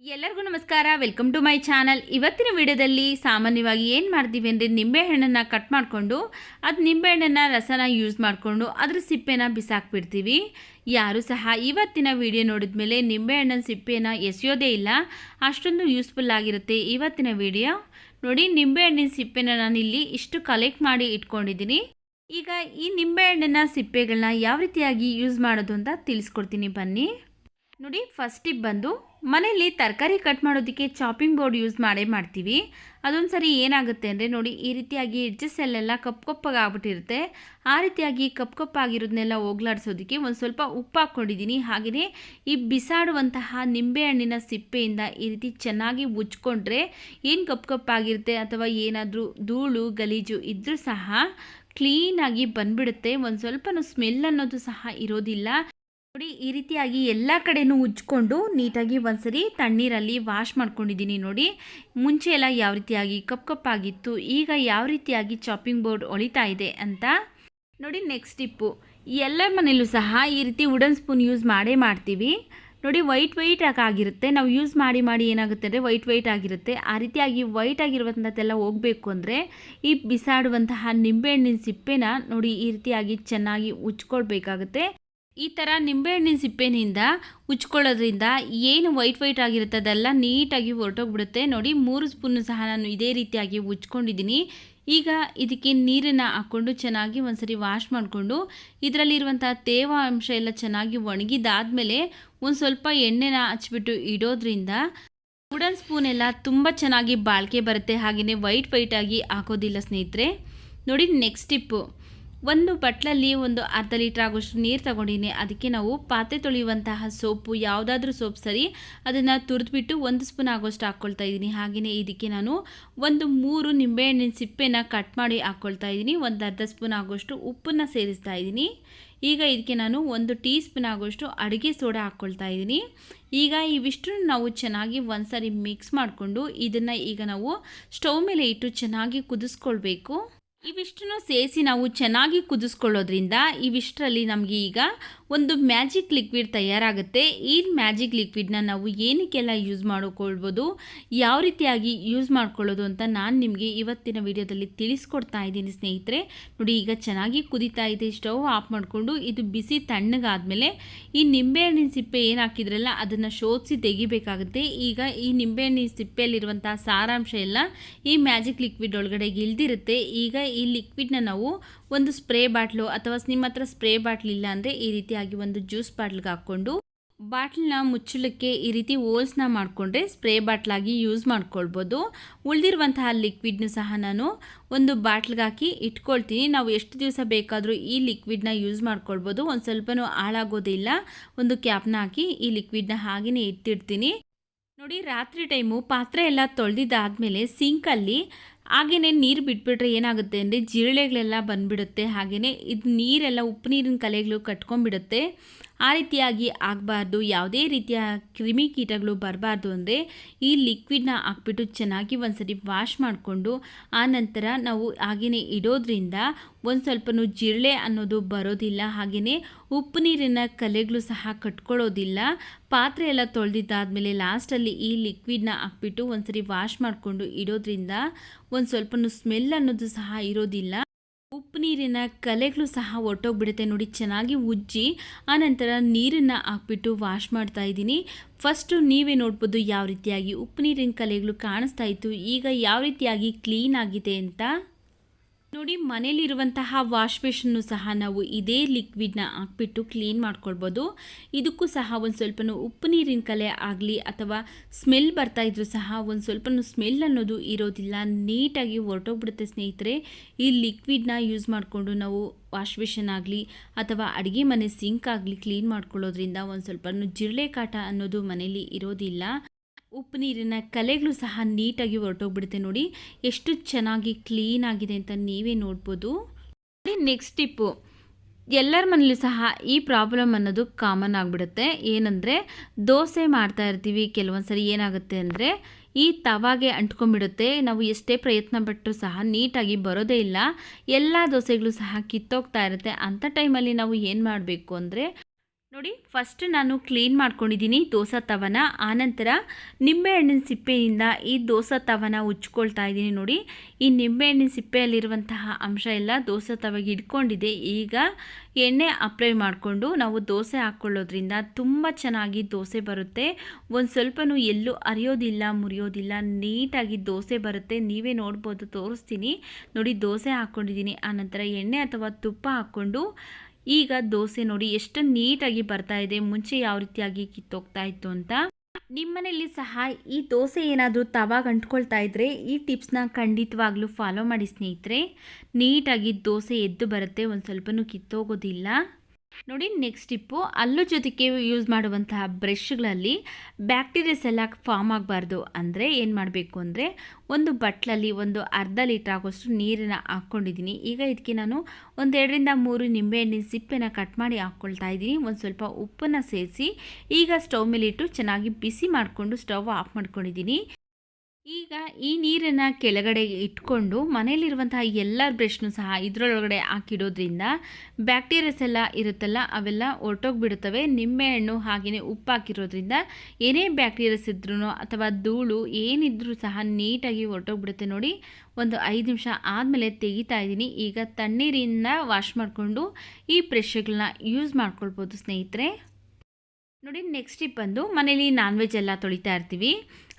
ಎಲ್ಲರಿಗೂ ನಮಸ್ಕಾರ. Welcome to my channel ಇವತ್ತಿನ ವಿಡಿಯೋದಲ್ಲಿ ಸಾಮಾನ್ಯವಾಗಿ ಏನು ಮಾಡ್ತೀವಿ ಅಂದರೆ ನಿಂಬೆಹಣ್ಣನ್ನು ಕಟ್ ಮಾಡಿಕೊಂಡು, ಅದು ನಿಂಬೆಹಣ್ಣನ್ನು ರಸನ ಯೂಸ್ ಮಾಡಿಕೊಂಡು ಅದ್ರ ಸಿಪ್ಪೆನ ಬಿಸಾಕ್ಬಿಡ್ತೀವಿ. ಯಾರು ಸಹ ಇವತ್ತಿನ ವಿಡಿಯೋ ನೋಡಿದ ಮೇಲೆ ನಿಂಬೆಹಣ್ಣಿನ ಸಿಪ್ಪೆನ ಎಸೆಯೋದೇ ಇಲ್ಲ. ಅಷ್ಟೊಂದು ಯೂಸ್ಫುಲ್ ಆಗಿರುತ್ತೆ ಇವತ್ತಿನ ವಿಡಿಯೋ. ನೋಡಿ ನಿಂಬೆಹಣ್ಣಿನ ಸಿಪ್ಪೆನ ನಾನು ಇಲ್ಲಿ ಇಷ್ಟು ಕಲೆಕ್ಟ್ ಮಾಡಿ ಇಟ್ಕೊಂಡಿದ್ದೀನಿ. ಈಗ ಈ ನಿಂಬೆಹಣ್ಣಿನ ಸಿಪ್ಪೆಗಳನ್ನ ಯಾವ ರೀತಿಯಾಗಿ ಯೂಸ್ ಮಾಡೋದು ಅಂತ ತಿಳಿಸ್ಕೊಡ್ತೀನಿ ಬನ್ನಿ. ನೋಡಿ ಫಸ್ಟಿಗೆ ಬಂದು ಮನೆಯಲ್ಲಿ ತರಕಾರಿ ಕಟ್ ಮಾಡೋದಕ್ಕೆ ಚಾಪಿಂಗ್ ಬೋರ್ಡ್ ಯೂಸ್ ಮಾಡೇ ಮಾಡ್ತೀವಿ. ಅದೊಂದು ಸರಿ ಏನಾಗುತ್ತೆ ಅಂದರೆ ನೋಡಿ, ಈ ರೀತಿಯಾಗಿ ಎಡ್ಜಸ್ ಅಲ್ಲೆಲ್ಲ ಕಪ್ಪು ಕಪ್ಪಾಗಿ ಆಗ್ಬಿಟ್ಟಿರುತ್ತೆ. ಆ ರೀತಿಯಾಗಿ ಕಪ್ಪು ಕಪ್ಪಾಗಿರೋದನ್ನೆಲ್ಲ ಹೋಗ್ಲಾಡ್ಸೋದಕ್ಕೆ ಒಂದು ಸ್ವಲ್ಪ ಉಪ್ಪು ಹಾಕ್ಕೊಂಡಿದ್ದೀನಿ. ಹಾಗೆಯೇ ಈ ಬಿಸಾಡುವಂತಹ ನಿಂಬೆಹಣ್ಣಿನ ಸಿಪ್ಪೆಯಿಂದ ಈ ರೀತಿ ಚೆನ್ನಾಗಿ ಉಜ್ಕೊಂಡ್ರೆ ಏನು ಕಪ್ಪು ಕಪ್ಪಾಗಿರುತ್ತೆ ಅಥವಾ ಏನಾದರೂ ಧೂಳು, ಗಲೀಜು ಇದ್ದರೂ ಸಹ ಕ್ಲೀನಾಗಿ ಬಂದ್ಬಿಡುತ್ತೆ. ಒಂದು ಸ್ವಲ್ಪನೂ ಸ್ಮೆಲ್ ಅನ್ನೋದು ಸಹ ಇರೋದಿಲ್ಲ. ನೋಡಿ, ಈ ರೀತಿಯಾಗಿ ಎಲ್ಲ ಕಡೆನೂ ಉಜ್ಕೊಂಡು ನೀಟಾಗಿ ಒಂದ್ಸರಿ ತಣ್ಣೀರಲ್ಲಿ ವಾಶ್ ಮಾಡ್ಕೊಂಡಿದ್ದೀನಿ ನೋಡಿ. ಮುಂಚೆ ಎಲ್ಲ ಯಾವ ರೀತಿಯಾಗಿ ಕಪ್ ಕಪ್ಪಾಗಿತ್ತು, ಈಗ ಯಾವ ರೀತಿಯಾಗಿ ಚಾಪಿಂಗ್ ಬೋರ್ಡ್ ಒಳಿತಾ ಇದೆ ಅಂತ ನೋಡಿ ನೆಕ್ಸ್ಟ್ ಟಿಪ್ಪು ಎಲ್ಲ ಮನೆಯಲ್ಲೂ ಸಹ ಈ ರೀತಿ ವುಡನ್ ಸ್ಪೂನ್ ಯೂಸ್ ಮಾಡೇ ಮಾಡ್ತೀವಿ. ನೋಡಿ ವೈಟ್ ವೈಟ್ ಆಗಿರುತ್ತೆ. ನಾವು ಯೂಸ್ ಮಾಡಿ ಮಾಡಿ ಏನಾಗುತ್ತೆ ಅಂದರೆ ವೈಟ್ ವೈಟ್ ಆಗಿರುತ್ತೆ. ಆ ರೀತಿಯಾಗಿ ವೈಟ್ ಆಗಿರುವಂಥದ್ದೆಲ್ಲ ಹೋಗಬೇಕು ಅಂದರೆ, ಈ ಬಿಸಾಡುವಂತಹ ನಿಂಬೆಹಣ್ಣಿನ ಸಿಪ್ಪೆನ ನೋಡಿ, ಈ ರೀತಿಯಾಗಿ ಚೆನ್ನಾಗಿ ಉಜ್ಕೊಳ್ಬೇಕಾಗುತ್ತೆ. ಈ ಥರ ನಿಂಬೆಹಣ್ಣಿನ ಸಿಪ್ಪೆನಿಂದ ಉಚ್ಕೊಳ್ಳೋದ್ರಿಂದ ಏನು ವೈಟ್ ವೈಟ್ ಆಗಿರುತ್ತೆ ಅದೆಲ್ಲ ನೀಟಾಗಿ ಹೊರಟೋಗ್ಬಿಡುತ್ತೆ. ನೋಡಿ, ಮೂರು ಸ್ಪೂನು ಸಹ ನಾನು ಇದೇ ರೀತಿಯಾಗಿ ಉಚ್ಕೊಂಡಿದ್ದೀನಿ ಈಗ ಇದಕ್ಕೆ ನೀರನ್ನು ಹಾಕ್ಕೊಂಡು ಚೆನ್ನಾಗಿ ಒಂದ್ಸರಿ ವಾಶ್ ಮಾಡಿಕೊಂಡು ಇದರಲ್ಲಿರುವಂಥ ತೇವಾಂಶ ಎಲ್ಲ ಚೆನ್ನಾಗಿ ಒಣಗಿದಾದ್ಮೇಲೆ ಒಂದು ಸ್ವಲ್ಪ ಎಣ್ಣೆನ ಹಚ್ಬಿಟ್ಟು ಇಡೋದ್ರಿಂದ ವುಡನ್ ಸ್ಪೂನ್ ಎಲ್ಲ ತುಂಬ ಚೆನ್ನಾಗಿ ಬಾಳಿಕೆ ಬರುತ್ತೆ. ಹಾಗೆಯೇ ವೈಟ್ ವೈಟಾಗಿ ಹಾಕೋದಿಲ್ಲ ಸ್ನೇಹಿತರೆ. ನೋಡಿ, ನೆಕ್ಸ್ಟ್ ಟಿಪ್ಪು. ಒಂದು ಬಟ್ಲಲ್ಲಿ ಒಂದು ಅರ್ಧ ಲೀಟ್ರ್ ಆಗೋಷ್ಟು ನೀರು ತಗೊಂಡಿನಿ. ಅದಕ್ಕೆ ನಾವು ಪಾತ್ರೆ ತೊಳೆಯುವಂತಹ ಸೋಪು, ಯಾವುದಾದ್ರೂ ಸೋಪ್ ಸರಿ, ಅದನ್ನು ತುರಿದ್ಬಿಟ್ಟು ಒಂದು ಸ್ಪೂನ್ ಆಗೋಷ್ಟು ಹಾಕ್ಕೊಳ್ತಾ ಇದ್ದೀನಿ. ಹಾಗೆಯೇ ಇದಕ್ಕೆ ನಾನು ಒಂದು ಮೂರು ನಿಂಬೆಹಣ್ಣಿನ ಸಿಪ್ಪೆನ ಕಟ್ ಮಾಡಿ ಹಾಕ್ಕೊಳ್ತಾ ಇದ್ದೀನಿ. ಒಂದು ಅರ್ಧ ಸ್ಪೂನ್ ಆಗೋಷ್ಟು ಉಪ್ಪನ್ನು ಸೇರಿಸ್ತಾ ಇದ್ದೀನಿ. ಈಗ ಇದಕ್ಕೆ ನಾನು ಒಂದು ಟೀ ಸ್ಪೂನ್ ಆಗೋಷ್ಟು ಅಡುಗೆ ಸೋಡಾ ಹಾಕ್ಕೊಳ್ತಾ ಇದ್ದೀನಿ. ಈಗ ಇವಿಷ್ಟು ನಾವು ಚೆನ್ನಾಗಿ ಒಂದ್ಸರಿ ಮಿಕ್ಸ್ ಮಾಡಿಕೊಂಡು ಇದನ್ನು ಈಗ ನಾವು ಸ್ಟವ್ ಮೇಲೆ ಇಟ್ಟು ಚೆನ್ನಾಗಿ ಕುದಿಸ್ಕೊಳ್ಬೇಕು. ಇವಿಷ್ಟನ್ನು ಸೇರಿಸಿ ನಾವು ಚೆನ್ನಾಗಿ ಕುದಿಸ್ಕೊಳ್ಳೋದ್ರಿಂದ ಇವಿಷ್ಟರಲ್ಲಿ ನಮಗೆ ಈಗ ಒಂದು ಮ್ಯಾಜಿಕ್ ಲಿಕ್ವಿಡ್ ತಯಾರಾಗುತ್ತೆ. ಈ ಮ್ಯಾಜಿಕ್ ಲಿಕ್ವಿಡ್ನ ನಾವು ಏನಕ್ಕೆಲ್ಲ ಯೂಸ್ ಮಾಡಿಕೊಳ್ಬೋದು, ಯಾವ ರೀತಿಯಾಗಿ ಯೂಸ್ ಮಾಡ್ಕೊಳ್ಳೋದು ಅಂತ ನಾನು ನಿಮಗೆ ಇವತ್ತಿನ ವಿಡಿಯೋದಲ್ಲಿ ತಿಳಿಸ್ಕೊಡ್ತಾ ಇದ್ದೀನಿ ಸ್ನೇಹಿತರೆ. ನೋಡಿ, ಈಗ ಚೆನ್ನಾಗಿ ಕುದಿತಾ ಇದೆ, ಸ್ಟವ್ ಆಫ್ ಮಾಡಿಕೊಂಡು ಇದು ಬಿಸಿ ತಣ್ಣಗಾದಮೇಲೆ ಈ ನಿಂಬೆಹಣ್ಣಿನ ಸಿಪ್ಪೆ ಏನು ಹಾಕಿದ್ರಲ್ಲ, ಅದನ್ನು ಶೋಧಿಸಿ ತೆಗಿಬೇಕಾಗುತ್ತೆ. ಈಗ ಈ ನಿಂಬೆಹಣ್ಣಿನ ಸಿಪ್ಪೆಯಲ್ಲಿರುವಂಥ ಸಾರಾಂಶ ಎಲ್ಲ ಈ ಮ್ಯಾಜಿಕ್ ಲಿಕ್ವಿಡ್ ಒಳಗಡೆ ಇಲ್ದಿರುತ್ತೆ. ಈಗ ಈ ಲಿಕ್ವಿಡ್ನ ನಾವು ಒಂದು ಸ್ಪ್ರೇ ಬಾಟ್ಲು ಅಥವಾ ನಿಮ್ಮ ಹತ್ರ ಸ್ಪ್ರೇ ಬಾಟ್ಲ್ ಇಲ್ಲ ಅಂದರೆ ಈ ರೀತಿಯಾಗಿ ಒಂದು ಜ್ಯೂಸ್ ಬಾಟ್ಲಿಗೆ ಹಾಕ್ಕೊಂಡು ಬಾಟ್ಲನ್ನ ಮುಚ್ಚಳಕ್ಕೆ ಈ ರೀತಿ ಹೋಲ್ಸ್ನ ಮಾಡಿಕೊಂಡ್ರೆ ಸ್ಪ್ರೇ ಬಾಟ್ಲಾಗಿ ಯೂಸ್ ಮಾಡ್ಕೊಳ್ಬೋದು. ಉಳಿದಿರುವಂತಹ ಲಿಕ್ವಿಡ್ನು ಸಹ ನಾನು ಒಂದು ಬಾಟ್ಲಿಗೆ ಹಾಕಿ ಇಟ್ಕೊಳ್ತೀನಿ. ನಾವು ಎಷ್ಟು ದಿವಸ ಬೇಕಾದರೂ ಈ ಲಿಕ್ವಿಡ್ನ ಯೂಸ್ ಮಾಡ್ಕೊಳ್ಬೋದು. ಒಂದು ಸ್ವಲ್ಪನೂ ಹಾಳಾಗೋದಿಲ್ಲ ಒಂದು ಕ್ಯಾಪ್ನ ಹಾಕಿ ಈ ಲಿಕ್ವಿಡ್ನ ಹಾಗೆಯೇ ಇಟ್ಟಿರ್ತೀನಿ. ನೋಡಿ, ರಾತ್ರಿ ಟೈಮು ಪಾತ್ರೆ ಎಲ್ಲ ತೊಳೆದಿದ್ದಾದಮೇಲೆ ಸಿಂಕಲ್ಲಿ ಹಾಗೆಯೇ ನೀರು ಬಿಟ್ಬಿಟ್ರೆ ಏನಾಗುತ್ತೆ ಅಂದರೆ ಜಿರಳೆಗಳೆಲ್ಲ ಬಂದುಬಿಡುತ್ತೆ. ಹಾಗೆಯೇ ಇದು ನೀರೆಲ್ಲ ಉಪ್ಪು ನೀರಿನ ಕಲೆಗಳು ಕಟ್ಕೊಂಡ್ಬಿಡುತ್ತೆ. ಆ ರೀತಿಯಾಗಿ ಆಗಬಾರ್ದು, ಯಾವುದೇ ರೀತಿಯ ಕ್ರಿಮಿಕೀಟಗಳು ಬರಬಾರ್ದು ಅಂದರೆ ಈ ಲಿಕ್ವಿಡ್ನ ಹಾಕ್ಬಿಟ್ಟು ಚೆನ್ನಾಗಿ ಒಂದ್ಸರಿ ವಾಶ್ ಮಾಡಿಕೊಂಡು, ಆ ನಂತರ ನಾವು ಹಾಗೆಯೇ ಇಡೋದ್ರಿಂದ ಒಂದು ಸ್ವಲ್ಪನೂ ಜಿರಳೆ ಅನ್ನೋದು ಬರೋದಿಲ್ಲ ಹಾಗೆಯೇ ಉಪ್ಪು ನೀರಿನ ಕಲೆಗಳು ಸಹ ಕಟ್ಕೊಳ್ಳೋದಿಲ್ಲ. ಪಾತ್ರೆ ಎಲ್ಲ ತೊಳೆದಿದ್ದಾದಮೇಲೆ ಲಾಸ್ಟಲ್ಲಿ ಈ ಲಿಕ್ವಿಡ್ನ ಹಾಕ್ಬಿಟ್ಟು ಒಂದ್ಸರಿ ವಾಶ್ ಮಾಡಿಕೊಂಡು ಇಡೋದ್ರಿಂದ ಒಂದು ಸ್ವಲ್ಪನೂ ಸ್ಮೆಲ್ ಅನ್ನೋದು ಸಹ ಇರೋದಿಲ್ಲ. ನೀರಿನ ಕಲೆಗಳು ಸಹ ಒಟ್ಟೋಗ್ಬಿಡುತ್ತೆ ನೋಡಿ, ಚೆನ್ನಾಗಿ ಉಜ್ಜಿ, ಆನಂತರ ನೀರನ್ನು ಹಾಕ್ಬಿಟ್ಟು ವಾಶ್ ಮಾಡ್ತಾ ಇದ್ದೀನಿ. ಫಸ್ಟು ನೀವೇ ನೋಡ್ಬೋದು ಯಾವ ರೀತಿಯಾಗಿ ಉಪ್ಪು ನೀರಿನ ಕಲೆಗಳು ಕಾಣಿಸ್ತಾ ಇತ್ತು. ಈಗ ಯಾವ ರೀತಿಯಾಗಿ ಕ್ಲೀನ್ ಆಗಿದೆ ಅಂತ. ನೋಡಿ, ಮನೇಲಿರುವಂತಹ ವಾಶ್ ಬೇಷನ್ನು ಸಹ ನಾವು ಇದೇ ಲಿಕ್ವಿಡ್ನ ಹಾಕ್ಬಿಟ್ಟು ಕ್ಲೀನ್ ಮಾಡ್ಕೊಳ್ಬೋದು. ಇದಕ್ಕೂ ಸಹ ಒಂದು ಸ್ವಲ್ಪ ಉಪ್ಪು ನೀರಿನ ಕಲೆ ಆಗಲಿ ಅಥವಾ ಸ್ಮೆಲ್ ಬರ್ತಾ ಇದ್ರೂ ಸಹ ಒಂದು ಸ್ವಲ್ಪ ಸ್ಮೆಲ್ ಅನ್ನೋದು ಇರೋದಿಲ್ಲ. ನೀಟಾಗಿ ಹೊರಟೋಗ್ಬಿಡುತ್ತೆ ಸ್ನೇಹಿತರೆ. ಈ ಲಿಕ್ವಿಡ್ನ ಯೂಸ್ ಮಾಡಿಕೊಂಡು ನಾವು ವಾಶ್ ಬೇಷನ್ ಆಗಲಿ ಅಥವಾ ಅಡುಗೆ ಮನೆ ಸಿಂಕ್ ಆಗಲಿ ಕ್ಲೀನ್ ಮಾಡ್ಕೊಳ್ಳೋದ್ರಿಂದ ಒಂದು ಸ್ವಲ್ಪ ಜಿರಳೆ ಕಾಟ ಅನ್ನೋದು ಮನೇಲಿ ಇರೋದಿಲ್ಲ. ಉಪ್ಪು ನೀರಿನ ಕಲೆಗಳು ಸಹ ನೀಟಾಗಿ ಹೊರಟೋಗ್ಬಿಡುತ್ತೆ ನೋಡಿ. ಎಷ್ಟು ಚೆನ್ನಾಗಿ ಕ್ಲೀನ್ ಆಗಿದೆ ಅಂತ ನೀವೇ ನೋಡ್ಬೋದು. ನೆಕ್ಸ್ಟ್ ಟಿಪ್ಪು ಎಲ್ಲರ ಮನೇಲಿ ಸಹ ಈ ಪ್ರಾಬ್ಲಮ್ ಅನ್ನೋದು ಕಾಮನ್ ಆಗಿಬಿಡುತ್ತೆ. ಏನಂದರೆ, ದೋಸೆ ಮಾಡ್ತಾ ಇರ್ತೀವಿ ಕೆಲವೊಂದು ಸರಿ ಏನಾಗುತ್ತೆ ಅಂದರೆ, ಈ ತವಾಗೆ ಅಂಟ್ಕೊಂಡ್ಬಿಡುತ್ತೆ. ನಾವು ಎಷ್ಟೇ ಪ್ರಯತ್ನ ಪಟ್ಟರು ಸಹ ನೀಟಾಗಿ ಬರೋದೇ ಇಲ್ಲ. ಎಲ್ಲ ದೋಸೆಗಳು ಸಹ ಕಿತ್ತೋಗ್ತಾ ಇರುತ್ತೆ. ಅಂಥ ಟೈಮಲ್ಲಿ ನಾವು ಏನು ಮಾಡಬೇಕು ಅಂದರೆ ನೋಡಿ ಫಸ್ಟ್ ನಾನು ಕ್ಲೀನ್ ಮಾಡ್ಕೊಂಡಿದ್ದೀನಿ ದೋಸೆ ತವನ. ಆನಂತರ ನಿಂಬೆಹಣ್ಣಿನ ಸಿಪ್ಪೆಯಿಂದ ಈ ದೋಸೆ ತವನ ಉಚ್ಕೊಳ್ತಾ ಇದ್ದೀನಿ ನೋಡಿ. ಈ ನಿಂಬೆಹಣ್ಣಿನ ಸಿಪ್ಪೆಯಲ್ಲಿರುವಂತಹ ಅಂಶ ಎಲ್ಲ ದೋಸೆ ತವಗೆ ಇಟ್ಕೊಂಡಿದೆ. ಈಗ ಎಣ್ಣೆ ಅಪ್ಲೈ ಮಾಡಿಕೊಂಡು ನಾವು ದೋಸೆ ಹಾಕ್ಕೊಳ್ಳೋದ್ರಿಂದ ತುಂಬ ಚೆನ್ನಾಗಿ ದೋಸೆ ಬರುತ್ತೆ. ಒಂದು ಸ್ವಲ್ಪನೂ ಎಲ್ಲೂ ಅರಿಯೋದಿಲ್ಲ ಮುರಿಯೋದಿಲ್ಲ, ನೀಟಾಗಿ ದೋಸೆ ಬರುತ್ತೆ. ನೀವೇ ನೋಡ್ಬೋದು, ತೋರಿಸ್ತೀನಿ. ನೋಡಿ, ದೋಸೆ ಹಾಕ್ಕೊಂಡಿದ್ದೀನಿ. ಆನಂತರ ಎಣ್ಣೆ ಅಥವಾ ತುಪ್ಪ ಹಾಕ್ಕೊಂಡು ಈಗ ದೋಸೆ ನೋಡಿ ಎಷ್ಟು ನೀಟಾಗಿ ಬರ್ತಾ ಇದೆ, ಮುಂಚೆ ಯಾವ ರೀತಿಯಾಗಿ ಕಿತ್ತೋಗ್ತಾ ಇತ್ತು ಅಂತ. ನಿಮ್ಮನೇಲಿ ಸಹ ಈ ದೋಸೆ ಏನಾದರೂ ತವಾಗ ಅಂಟ್ಕೊಳ್ತಾ ಇದ್ದರೆ ಈ ಟಿಪ್ಸ್ನ ಖಂಡಿತವಾಗ್ಲೂ ಫಾಲೋ ಮಾಡಿ ಸ್ನೇಹಿತರೆ. ನೀಟಾಗಿ ದೋಸೆ ಎದ್ದು ಬರುತ್ತೆ, ಒಂದು ಸ್ವಲ್ಪನೂ ಕಿತ್ತೋಗೋದಿಲ್ಲ. ನೋಡಿ ನೆಕ್ಸ್ಟ್ ಟಿಪ್ಪು ಅಲ್ಲೂ ಜೊತೆಗೆ ಯೂಸ್ ಮಾಡುವಂತಹ ಬ್ರಷ್ಗಳಲ್ಲಿ ಬ್ಯಾಕ್ಟೀರಿಯಾಸ್ ಎಲ್ಲ ಫಾರ್ಮ್ ಆಗಬಾರ್ದು. ಅಂದರೆ ಏನು ಮಾಡಬೇಕು ಅಂದರೆ, ಒಂದು ಬಟ್ಲಲ್ಲಿ ಒಂದು ಅರ್ಧ ಲೀಟ್ರ್ ಆಗೋಷ್ಟು ನೀರನ್ನು ಹಾಕ್ಕೊಂಡಿದ್ದೀನಿ. ಈಗ ಇದಕ್ಕೆ ನಾನು ಒಂದೆರಡರಿಂದ ಮೂರು ನಿಂಬೆಹಣ್ಣಿನ ಸಿಪ್ಪೆನ ಕಟ್ ಮಾಡಿ ಹಾಕ್ಕೊಳ್ತಾ ಇದ್ದೀನಿ. ಒಂದು ಸ್ವಲ್ಪ ಉಪ್ಪನ್ನು ಸೇರಿಸಿ ಈಗ ಸ್ಟವ್ ಮೇಲಿಟ್ಟು ಚೆನ್ನಾಗಿ ಬಿಸಿ ಮಾಡಿಕೊಂಡು ಸ್ಟವ್ ಆಫ್ ಮಾಡ್ಕೊಂಡಿದ್ದೀನಿ. ಈಗ ಈ ನೀರನ್ನು ಕೆಳಗಡೆ ಇಟ್ಕೊಂಡು ಮನೆಯಲ್ಲಿರುವಂತಹ ಎಲ್ಲ ಬ್ರಷ್ನು ಸಹ ಇದರೊಳಗಡೆ ಹಾಕಿಡೋದ್ರಿಂದ ಬ್ಯಾಕ್ಟೀರಿಯಾಸ್ ಎಲ್ಲ ಇರುತ್ತಲ್ಲ, ಅವೆಲ್ಲ ಹೊರ್ಟೋಗ್ಬಿಡುತ್ತವೆ ನಿಂಬೆಹಣ್ಣು ಹಾಗೆಯೇ ಉಪ್ಪು ಹಾಕಿರೋದ್ರಿಂದ ಏನೇ ಬ್ಯಾಕ್ಟೀರಿಯಾಸ್ ಇದ್ರೂ ಅಥವಾ ಧೂಳು ಏನಿದ್ರೂ ಸಹ ನೀಟಾಗಿ ಹೊರಟೋಗ್ಬಿಡುತ್ತೆ ನೋಡಿ. ಒಂದು ಐದು ನಿಮಿಷ ಆದಮೇಲೆ ತೆಗಿತಾ ಇದ್ದೀನಿ. ಈಗ ತಣ್ಣೀರಿಂದ ವಾಶ್ ಮಾಡಿಕೊಂಡು ಈ ಬ್ರಷ್ಗಳನ್ನ ಯೂಸ್ ಮಾಡ್ಕೊಳ್ಬೋದು ಸ್ನೇಹಿತರೆ. ನೋಡಿ, ನೆಕ್ಸ್ಟ್ ಟಿಪ್ ಬಂದು ಮನೇಲಿ ನಾನ್ ವೆಜ್ ಎಲ್ಲ ತೊಳಿತಾ ಇರ್ತೀವಿ.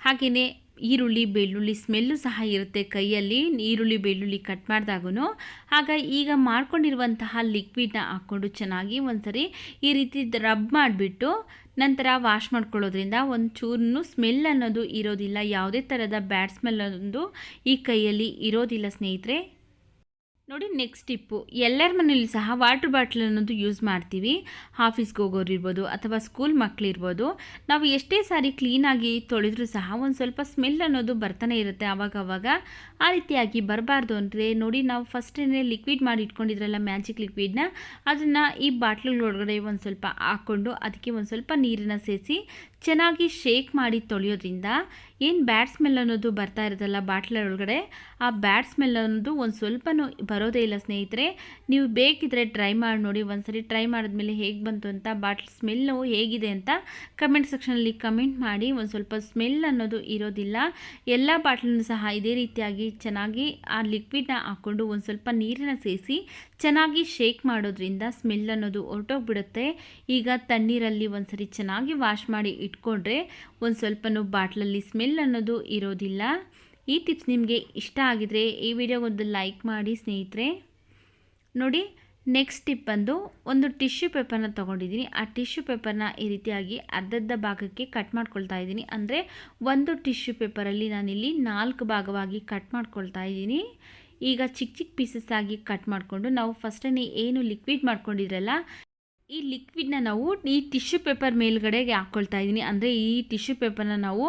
ಹಾಗೆಯೇ ಈರುಳ್ಳಿ, ಬೆಳ್ಳುಳ್ಳಿ ಸ್ಮೆಲ್ಲು ಸಹ ಇರುತ್ತೆ ಕೈಯಲ್ಲಿ. ಈರುಳ್ಳಿ, ಬೆಳ್ಳುಳ್ಳಿ ಕಟ್ ಮಾಡಿದಾಗೂ ಆಗ ಈಗ ಮಾಡ್ಕೊಂಡಿರುವಂತಹ ಲಿಕ್ವಿಡ್ನ ಹಾಕ್ಕೊಂಡು ಚೆನ್ನಾಗಿ ಒಂದ್ಸರಿ ಈ ರೀತಿ ರಬ್ ಮಾಡಿಬಿಟ್ಟು ನಂತರ ವಾಶ್ ಮಾಡ್ಕೊಳ್ಳೋದ್ರಿಂದ ಒಂದು ಚೂರು ಸ್ಮೆಲ್ ಅನ್ನೋದು ಇರೋದಿಲ್ಲ. ಯಾವುದೇ ಥರದ ಬ್ಯಾಡ್ ಸ್ಮೆಲ್ ಅನ್ನೋದು ಈ ಕೈಯಲ್ಲಿ ಇರೋದಿಲ್ಲ ಸ್ನೇಹಿತರೆ. ನೋಡಿ ನೆಕ್ಸ್ಟ್ ಟಿಪ್ಪು ಎಲ್ಲರ ಮನೇಲಿ ಸಹ ವಾಟರ್ ಬಾಟ್ಲ್ ಅನ್ನೋದು ಯೂಸ್ ಮಾಡ್ತೀವಿ. ಆಫೀಸ್ಗೆ ಹೋಗೋರು ಇರ್ಬೋದು ಅಥವಾ ಸ್ಕೂಲ್ ಮಕ್ಕಳಿರ್ಬೋದು ನಾವು ಎಷ್ಟೇ ಸಾರಿ ಕ್ಲೀನಾಗಿ ತೊಳೆದ್ರೂ ಸಹ ಒಂದು ಸ್ವಲ್ಪ ಸ್ಮೆಲ್ ಅನ್ನೋದು ಬರ್ತಾನೆ ಇರುತ್ತೆ ಆವಾಗವಾಗ ಆ ರೀತಿಯಾಗಿ ಬರಬಾರ್ದು ಅಂದರೆ ನೋಡಿ ನಾವು ಫಸ್ಟೇ ಲಿಕ್ವಿಡ್ ಮಾಡಿ ಇಟ್ಕೊಂಡಿದ್ರಲ್ಲ ಮ್ಯಾಜಿಕ್ ಲಿಕ್ವಿಡ್ನ ಅದನ್ನು ಈ ಬಾಟ್ಲುಗಳೊಳಗಡೆ ಒಂದು ಸ್ವಲ್ಪ ಹಾಕ್ಕೊಂಡು ಅದಕ್ಕೆ ಒಂದು ಸ್ವಲ್ಪ ನೀರನ್ನು ಸೇರಿಸಿ ಚೆನ್ನಾಗಿ ಶೇಕ್ ಮಾಡಿ ತೊಳೆಯೋದ್ರಿಂದ ಏನು ಬ್ಯಾಡ್ ಸ್ಮೆಲ್ ಅನ್ನೋದು ಬರ್ತಾ ಇರೋದಲ್ಲ ಬಾಟ್ಲ ಒಳಗಡೆ, ಆ ಬ್ಯಾಡ್ ಸ್ಮೆಲ್ ಅನ್ನೋದು ಒಂದು ಸ್ವಲ್ಪನೂ ಬರೋದೇ ಇಲ್ಲ ಸ್ನೇಹಿತರೆ. ನೀವು ಬೇಕಿದ್ರೆ ಟ್ರೈ ಮಾಡಿ ನೋಡಿ, ಒಂದ್ಸರಿ ಟ್ರೈ ಮಾಡಿದ್ಮೇಲೆ ಹೇಗೆ ಬಂತು ಅಂತ, ಬಾಟ್ಲ್ ಸ್ಮೆಲ್ಲು ಹೇಗಿದೆ ಅಂತ ಕಮೆಂಟ್ ಸೆಕ್ಷನಲ್ಲಿ ಕಮೆಂಟ್ ಮಾಡಿ, ಒಂದು ಸ್ವಲ್ಪ ಸ್ಮೆಲ್ ಅನ್ನೋದು ಇರೋದಿಲ್ಲ. ಎಲ್ಲ ಬಾಟ್ಲನ್ನು ಸಹ ಇದೇ ರೀತಿಯಾಗಿ ಚೆನ್ನಾಗಿ ಆ ಲಿಕ್ವಿಡ್ನ ಹಾಕ್ಕೊಂಡು ಒಂದು ಸ್ವಲ್ಪ ನೀರನ್ನು ಸೇರಿಸಿ ಚೆನ್ನಾಗಿ ಶೇಕ್ ಮಾಡೋದ್ರಿಂದ ಸ್ಮೆಲ್ ಅನ್ನೋದು ಹೊರಟೋಗ್ಬಿಡುತ್ತೆ. ಈಗ ತಣ್ಣೀರಲ್ಲಿ ಒಂದ್ಸರಿ ಚೆನ್ನಾಗಿ ವಾಶ್ ಮಾಡಿ ಇಟ್ಕೊಂಡ್ರೆ ಒಂದು ಸ್ವಲ್ಪನೂ ಬಾಟ್ಲಲ್ಲಿ ಸ್ಮೆಲ್ ಅನ್ನೋದು ಇರೋದಿಲ್ಲ. ಈ ಟಿಪ್ಸ್ ನಿಮಗೆ ಇಷ್ಟ ಆಗಿದರೆ ಈ ವಿಡಿಯೋಗೊಂದು ಲೈಕ್ ಮಾಡಿ ಸ್ನೇಹಿತರೆ. ನೋಡಿ, ನೆಕ್ಸ್ಟ್ ಟಿಪ್ ಬಂದು ಒಂದು ಟಿಶ್ಯೂ ಪೇಪರ್ನ ತೊಗೊಂಡಿದ್ದೀನಿ. ಆ ಟಿಶ್ಯೂ ಪೇಪರ್ನ ಈ ರೀತಿಯಾಗಿ ಅರ್ಧದ ಭಾಗಕ್ಕೆ ಕಟ್ ಮಾಡ್ಕೊಳ್ತಾ ಇದ್ದೀನಿ. ಅಂದರೆ ಒಂದು ಟಿಶ್ಯೂ ಪೇಪರಲ್ಲಿ ನಾನಿಲ್ಲಿ ನಾಲ್ಕು ಭಾಗವಾಗಿ ಕಟ್ ಮಾಡ್ಕೊಳ್ತಾ ಇದ್ದೀನಿ. ಈಗ ಚಿಕ್ಕ ಚಿಕ್ಕ ಪೀಸಸ್ ಆಗಿ ಕಟ್ ಮಾಡಿಕೊಂಡು ನಾವು ಫಸ್ಟನ್ನೇ ಏನು ಲಿಕ್ವಿಡ್ ಮಾಡ್ಕೊಂಡಿದ್ರಲ್ಲ, ಈ ಲಿಕ್ವಿಡ್ನ ನಾವು ಈ ಟಿಶ್ಯೂ ಪೇಪರ್ ಮೇಲ್ಗಡೆಗೆ ಹಾಕ್ಕೊಳ್ತಾ ಇದ್ದೀನಿ. ಅಂದರೆ ಈ ಟಿಶ್ಯೂ ಪೇಪರ್ನ ನಾವು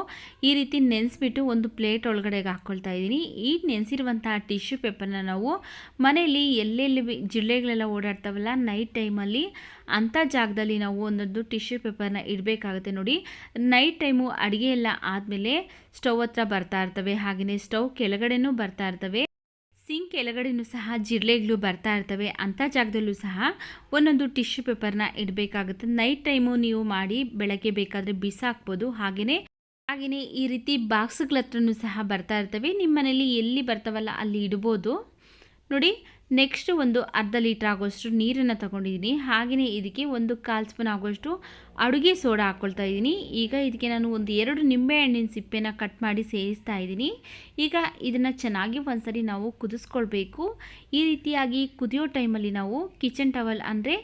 ಈ ರೀತಿ ನೆನೆಸ್ಬಿಟ್ಟು ಒಂದು ಪ್ಲೇಟ್ ಒಳಗಡೆಗೆ ಹಾಕ್ಕೊಳ್ತಾ ಇದ್ದೀನಿ. ಈ ನೆನೆಸಿರುವಂತಹ ಟಿಶ್ಯೂ ಪೇಪರ್ನ ನಾವು ಮನೆಯಲ್ಲಿ ಎಲ್ಲೆಲ್ಲಿ ಜಿಲ್ಲೆಗಳೆಲ್ಲ ಓಡಾಡ್ತಾವಲ್ಲ ನೈಟ್ ಟೈಮಲ್ಲಿ ಅಂಥ ಜಾಗದಲ್ಲಿ ನಾವು ಒಂದೊಂದು ಟಿಶ್ಯೂ ಪೇಪರ್ನ ಇಡಬೇಕಾಗುತ್ತೆ ನೋಡಿ. ನೈಟ್ ಟೈಮು ಅಡುಗೆ ಎಲ್ಲ ಆದಮೇಲೆ ಸ್ಟವ್ ಹತ್ರ ಬರ್ತಾ ಇರ್ತವೆ. ಹಾಗೆಯೇ ಸ್ಟವ್ ಕೆಳಗಡೆನೂ ಬರ್ತಾ ಇರ್ತವೆ. ಸಿಂಕ್ ಕೆಳಗಡೆಯೂ ಸಹ ಜಿರಳೆಗಳು ಬರ್ತಾ ಇರ್ತವೆ ಅಂಥ ಜಾಗದಲ್ಲೂ ಸಹ ಒಂದೊಂದು ಟಿಶ್ಯೂ ಪೇಪರ್ನ ಇಡಬೇಕಾಗುತ್ತೆ. ನೈಟ್ ಟೈಮು ನೀವು ಮಾಡಿ ಬೆಳಗ್ಗೆ ಬೇಕಾದರೆ ಬಿಸಾಕ್ಬೋದು. ಹಾಗೆಯೇ ಹಾಗೆಯೇ ಈ ರೀತಿ ಬಾಕ್ಸ್ಗಳ ಹತ್ರನೂ ಸಹ ಬರ್ತಾ ಇರ್ತವೆ. ನಿಮ್ಮ ಮನೇಲಿ ಎಲ್ಲಿ ಬರ್ತಾವಲ್ಲ ಅಲ್ಲಿ ಇಡ್ಬೋದು. ನೋಡಿ ನೆಕ್ಸ್ಟ್ ಒಂದು ಅರ್ಧ ಲೀಟ್ರ್ ಆಗೋಷ್ಟು ನೀರನ್ನು ತಗೊಂಡಿದ್ದೀನಿ. ಹಾಗೆಯೇ ಇದಕ್ಕೆ ಒಂದು ಕಾಲು ಸ್ಪೂನ್ ಆಗೋಷ್ಟು ಅಡುಗೆ ಸೋಡಾ ಹಾಕ್ಕೊಳ್ತಾ ಇದ್ದೀನಿ. ಈಗ ಇದಕ್ಕೆ ನಾನು ಒಂದು ಎರಡು ನಿಂಬೆಹಣ್ಣಿನ ಸಿಪ್ಪೆನ ಕಟ್ ಮಾಡಿ ಸೇರಿಸ್ತಾ ಇದ್ದೀನಿ. ಈಗ ಇದನ್ನು ಚೆನ್ನಾಗಿ ಒಂದ್ಸರಿ ನಾವು ಕುದಿಸ್ಕೊಳ್ಬೇಕು. ಈ ರೀತಿಯಾಗಿ ಕುದಿಯೋ ಟೈಮಲ್ಲಿ ನಾವು ಕಿಚನ್ ಟವಲ್ ಅಂದರೆ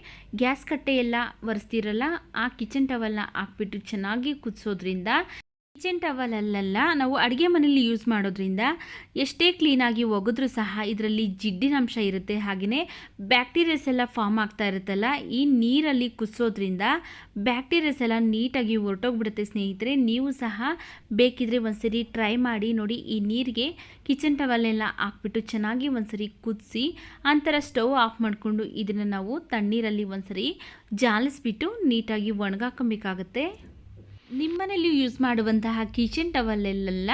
ಗ್ಯಾಸ್ ಕಟ್ಟೆ ಎಲ್ಲ ಒರೆಸ್ತಿರಲ್ಲ, ಆ ಕಿಚನ್ ಟವಲ್ನ ಹಾಕ್ಬಿಟ್ಟು ಚೆನ್ನಾಗಿ ಕುದಿಸೋದ್ರಿಂದ ಕಿಚನ್ ಟವಲಲ್ಲೆಲ್ಲ ನಾವು ಅಡುಗೆ ಮನೆಯಲ್ಲಿ ಯೂಸ್ ಮಾಡೋದ್ರಿಂದ ಎಷ್ಟೇ ಕ್ಲೀನಾಗಿ ಒಗೆದ್ರೂ ಸಹ ಇದರಲ್ಲಿ ಜಿಡ್ಡಿನ ಅಂಶ ಇರುತ್ತೆ. ಹಾಗೆಯೇ ಬ್ಯಾಕ್ಟೀರಿಯಾಸ್ ಎಲ್ಲ ಫಾರ್ಮ್ ಆಗ್ತಾ ಇರುತ್ತಲ್ಲ, ಈ ನೀರಲ್ಲಿ ಕುಸೋದ್ರಿಂದ ಬ್ಯಾಕ್ಟೀರಿಯಾಸ್ ಎಲ್ಲ ನೀಟಾಗಿ ಹೊರಟೋಗ್ಬಿಡುತ್ತೆ ಸ್ನೇಹಿತರೆ. ನೀವು ಸಹ ಬೇಕಿದ್ರೆ ಒಂದ್ಸರಿ ಟ್ರೈ ಮಾಡಿ ನೋಡಿ, ಈ ನೀರಿಗೆ ಕಿಚನ್ ಟವಲೆಲ್ಲ ಹಾಕ್ಬಿಟ್ಟು ಚೆನ್ನಾಗಿ ಒಂದ್ಸರಿ ಕುದಿಸಿ, ಅಂತರ ಸ್ಟವ್ ಆಫ್ ಮಾಡಿಕೊಂಡು ಇದನ್ನು ನಾವು ತಣ್ಣೀರಲ್ಲಿ ಒಂದ್ಸರಿ ಜಾಲಿಸ್ಬಿಟ್ಟು ನೀಟಾಗಿ ಒಣಗಾಕೊಬೇಕಾಗತ್ತೆ. ನಿಮ್ಮನೇಲಿ ಯೂಸ್ ಮಾಡುವಂತಹ ಕಿಚನ್ ಟವಲ್ಲೆಲ್ಲ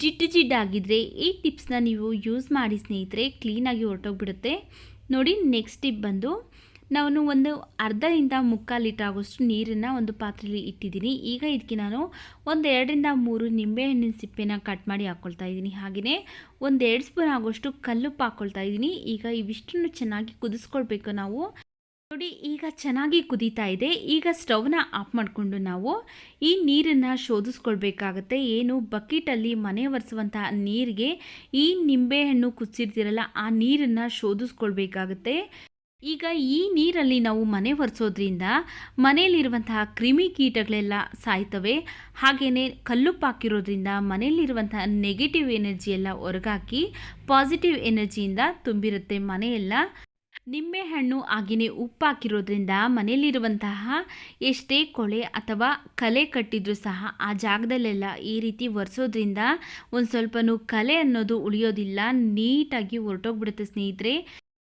ಜಿಡ್ಡು ಜಿಡ್ಡಾಗಿದ್ದರೆ ಈ ಟಿಪ್ಸ್ನ ನೀವು ಯೂಸ್ ಮಾಡಿ ಸ್ನೇಹಿತರೆ ಕ್ಲೀನಾಗಿ ಹೊರಟೋಗ್ಬಿಡುತ್ತೆ. ನೋಡಿ ನೆಕ್ಸ್ಟ್ ಟಿಪ್ ಬಂದು, ನಾನು ಒಂದು ಅರ್ಧದಿಂದ ಮುಕ್ಕಾಲು ಲೀಟರ್ ಆಗೋಷ್ಟು ನೀರನ್ನು ಒಂದು ಪಾತ್ರೆಯಲ್ಲಿ ಇಟ್ಟಿದ್ದೀನಿ. ಈಗ ಇದಕ್ಕೆ ನಾನು ಒಂದು ಎರಡರಿಂದ ಮೂರು ನಿಂಬೆಹಣ್ಣಿನ ಸಿಪ್ಪೆನ ಕಟ್ ಮಾಡಿ ಹಾಕ್ಕೊಳ್ತಾ ಇದ್ದೀನಿ. ಹಾಗೆಯೇ ಒಂದು ಎರಡು ಸ್ಪೂನ್ ಆಗೋಷ್ಟು ಕಲ್ಲುಪ್ಪು ಹಾಕ್ಕೊಳ್ತಾ ಇದ್ದೀನಿ. ಈಗ ಇವಿಷ್ಟನ್ನು ಚೆನ್ನಾಗಿ ಕುದಿಸ್ಕೊಳ್ಬೇಕು ನಾವು. ನೋಡಿ, ಈಗ ಚೆನ್ನಾಗಿ ಕುದೀತಾ ಇದೆ. ಈಗ ಸ್ಟವ್ನ ಆಫ್ ಮಾಡಿಕೊಂಡು ನಾವು ಈ ನೀರನ್ನು ಶೋಧಿಸ್ಕೊಳ್ಬೇಕಾಗತ್ತೆ. ಏನು ಬಕೆಟಲ್ಲಿ ಮನೆ ಒರೆಸುವಂತಹ ನೀರಿಗೆ ಈ ನಿಂಬೆಹಣ್ಣು ಕುದಿಸಿರ್ತೀರಲ್ಲ, ಆ ನೀರನ್ನು ಶೋಧಿಸ್ಕೊಳ್ಬೇಕಾಗತ್ತೆ. ಈಗ ಈ ನೀರಲ್ಲಿ ನಾವು ಮನೆ ಒರೆಸೋದ್ರಿಂದ ಮನೆಯಲ್ಲಿರುವಂತಹ ಕ್ರಿಮಿ ಕೀಟಗಳೆಲ್ಲ ಸಾಯ್ತವೆ. ಹಾಗೆಯೇ ಕಲ್ಲುಪ್ಪಾಕಿರೋದ್ರಿಂದ ಮನೆಯಲ್ಲಿರುವಂತಹ ನೆಗೆಟಿವ್ ಎನರ್ಜಿ ಎಲ್ಲ ಹೊರಗಾಕಿ ಪಾಸಿಟಿವ್ ಎನರ್ಜಿಯಿಂದ ತುಂಬಿರುತ್ತೆ ಮನೆಯೆಲ್ಲ. ನಿಂಬೆಹಣ್ಣು ಹಾಗೆಯೇ ಉಪ್ಪು ಹಾಕಿರೋದ್ರಿಂದ ಮನೆಯಲ್ಲಿರುವಂತಹ ಎಷ್ಟೇ ಕೊಳೆ ಅಥವಾ ಕಲೆ ಕಟ್ಟಿದ್ರೂ ಸಹ ಆ ಜಾಗದಲ್ಲೆಲ್ಲ ಈ ರೀತಿ ಒರೆಸೋದ್ರಿಂದ ಒಂದು ಸ್ವಲ್ಪನೂ ಕಲೆ ಅನ್ನೋದು ಉಳಿಯೋದಿಲ್ಲ. ನೀಟಾಗಿ ಹೊರಟೋಗ್ಬಿಡುತ್ತೆ ಸ್ನೇಹಿತರೆ.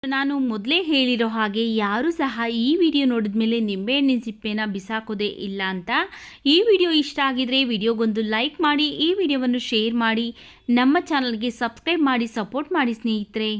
ನಾನು ಮೊದಲೇ ಹೇಳಿರೋ ಹಾಗೆ ಯಾರೂ ಸಹ ಈ ವಿಡಿಯೋ ನೋಡಿದ ಮೇಲೆ ನಿಂಬೆಹಣ್ಣಿನ ಸಿಪ್ಪೆನ ಬಿಸಾಕೋದೇ ಇಲ್ಲ ಅಂತ. ಈ ವಿಡಿಯೋ ಇಷ್ಟ ಆಗಿದರೆ ವಿಡಿಯೋಗೊಂದು ಲೈಕ್ ಮಾಡಿ, ಈ ವಿಡಿಯೋವನ್ನು ಶೇರ್ ಮಾಡಿ, ನಮ್ಮ ಚಾನಲ್ಗೆ ಸಬ್ಸ್ಕ್ರೈಬ್ ಮಾಡಿ, ಸಪೋರ್ಟ್ ಮಾಡಿ ಸ್ನೇಹಿತರೆ.